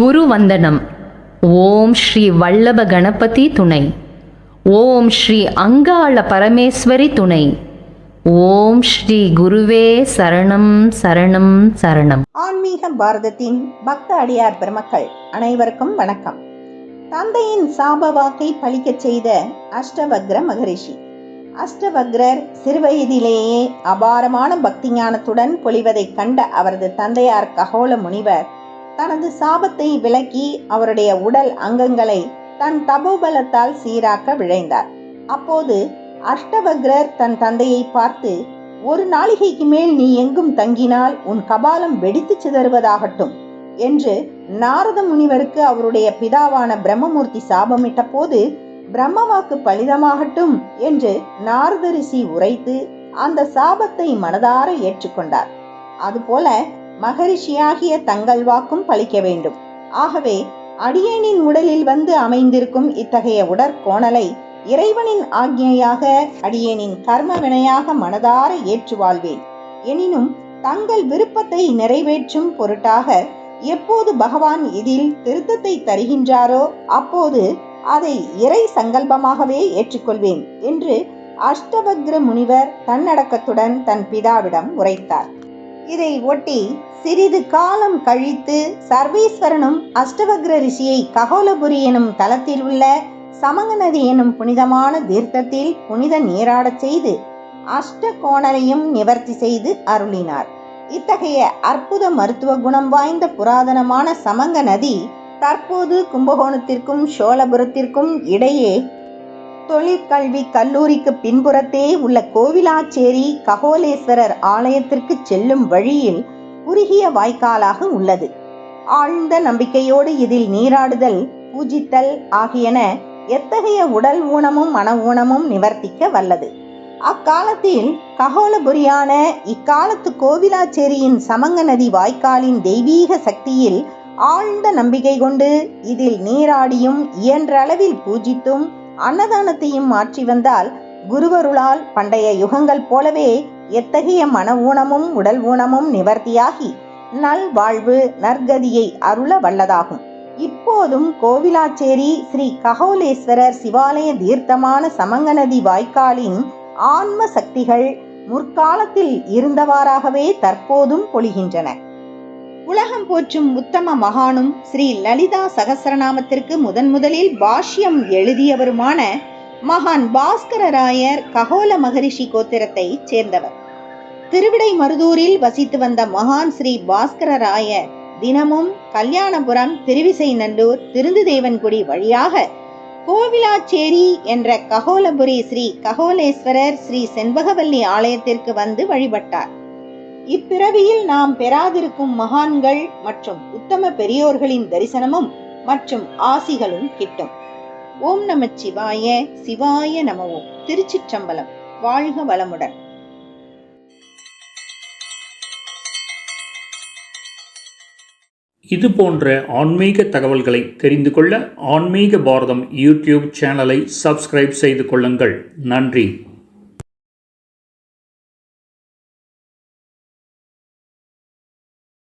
குரு வந்தனம் ஓம் ஸ்ரீ வல்லப கணபதி துணை. ஓம் ஸ்ரீ அங்காள பரமேஸ்வரி துணை. ஓம் ஸ்ரீ குருவே சரணம் சரணம் சரணம். ஆன்மீக பாரதத்தின் பக்த அடியார் பெருமக்கள் அனைவருக்கும் வணக்கம். தந்தையின் சாப வாக்கை பலிக்கச் செய்த அஷ்டவக்ர மகரிஷி. அஷ்டவக்ரர் சிறுவயதிலேயே அபாரமான பக்தி ஞானத்துடன் பொழிவதைக் கண்ட அவரது தந்தையார் ககோல முனிவர் தனது சாபத்தை விலக்கி அவருடைய உடல் அங்கங்களை தன் தபோபலத்தால் சீராக்க விழைந்தார். அப்போது அஷ்டவக்ரர் தன் தந்தையை பார்த்து ஒரு நாளிகைக்கு மேல் நீ எங்கும் தங்கினால் உன் கபாலம் வெடித்து சிதறுவதாகட்டும் என்று நாரத முனிவருக்கு அவருடைய பிதாவான பிரம்மமூர்த்தி சாபமிட்ட போது பிரம்மவாக்கு பலிதமாகட்டும் என்று நாரத ரிஷி உரைத்து அந்த சாபத்தை மனதார ஏற்றுக்கொண்டார். அதுபோல மகரிஷியாகிய தங்கள் வாக்கும் பலிக்க வேண்டும். ஆகவே அடியேனின் உடலில் வந்து அமைந்திருக்கும் இத்தகைய உடற்கோணலை இறைவனின் ஆக்ஞையாக அடியேனின் கர்ம வினையாக மனதார ஏற்று வாழ்வேன் எனினும் தங்கள் விருப்பத்தை நிறைவேற்றும் பொருட்டாக எப்போது பகவான் இதில் திருத்தத்தை தருகின்றாரோ அப்போது அதை இறை சங்கல்பமாகவே ஏற்றுக்கொள்வேன் என்று அஷ்டபக்ர முனிவர் தன்னடக்கத்துடன் தன் பிதாவிடம் உரைத்தார். இதை ஒட்டி சிறிது காலம் கழித்து சர்வேஸ்வரனும் அஷ்டவக்ர ரிஷியை ககோலபுரி எனும் தலத்தில் உள்ள சமங்க நதி எனும் புனிதமான தீர்த்தத்தில் புனித நீராடச் செய்து அஷ்ட கோணலையும் நிவர்த்தி செய்து அருளினார். இத்தகைய அற்புத மருத்துவ குணம் வாய்ந்த புராதனமான சமங்க நதி தற்போது கும்பகோணத்திற்கும் சோழபுரத்திற்கும் இடையே தொழிற்கல்வி கல்லூரிக்கு பின்புறத்தே உள்ள கோவிலாச்சேரி ககோலேஸ்வரர் ஆலயத்திற்கு செல்லும் வழியில் குறுகிய வாய்க்காலாக உள்ளது. ஆழ்ந்த நம்பிக்கையோடு இதில் நீராடுதல் பூஜித்தல் ஆகியன எத்தகைய உடல் ஊனமும் மன ஊனமும் நிவர்த்திக்க வல்லது. அக்காலத்தில் ககோலபுரியான இக்காலத்து கோவிலாச்சேரியின் சமங்க நதி வாய்க்காலின் தெய்வீக சக்தியில் ஆழ்ந்த நம்பிக்கை கொண்டு இதில் நீராடியும் இயன்ற அளவில் பூஜித்தும் அன்னதானத்தையும் மாற்றி வந்தால் குருவருளால் பண்டைய யுகங்கள் போலவே எத்தகைய மன ஊனமும் உடல் ஊனமும் நிவர்த்தியாகி நல் வாழ்வு நற்கதியை அருள வல்லதாகும். இப்போதும் கோவிலாச்சேரி ஸ்ரீ ககோலேஸ்வரர் சிவாலய தீர்த்தமான சமங்கநதி வாய்க்காலின் ஆன்ம சக்திகள் முற்காலத்தில் இருந்தவாறாகவே தற்போதும் பொழிகின்றன. உலகம் போற்றும் உத்தம மகானும் ஸ்ரீ லலிதா சகசரநாமத்திற்கு முதன் முதலில் பாஷ்யம் எழுதியவருமான மகான் பாஸ்கரராயர் ககோல மகரிஷி கோத்திரத்தை சேர்ந்தவர். திருவிடை மருதூரில் வசித்து வந்த மகான் ஸ்ரீ பாஸ்கரராயர் தினமும் கல்யாணபுரம் திருவிசைநல்லூர் திருந்துதேவன்குடி வழியாக கோவிலாச்சேரி என்ற ககோலபுரி ஸ்ரீ ககோலேஸ்வரர் ஸ்ரீ செண்பகவல்லி ஆலயத்திற்கு வந்து வழிபட்டார். இப்பிறவியில் நாம் பெறாதிருக்கும் மகான்கள் மற்றும் உத்தம பெரியோர்களின் தரிசனமும் மற்றும் ஆசிகளும் கிட்டும். ஓம் நம சிவாய சிவாய நமவோம் திருச்சிற்றம்பலம். வாழ்க வளமுடன். இது போன்ற ஆன்மீக தகவல்களை தெரிந்து கொள்ள ஆன்மீக பாரதம் யூடியூப் சேனலை சப்ஸ்கிரைப் செய்து கொள்ளுங்கள். நன்றி.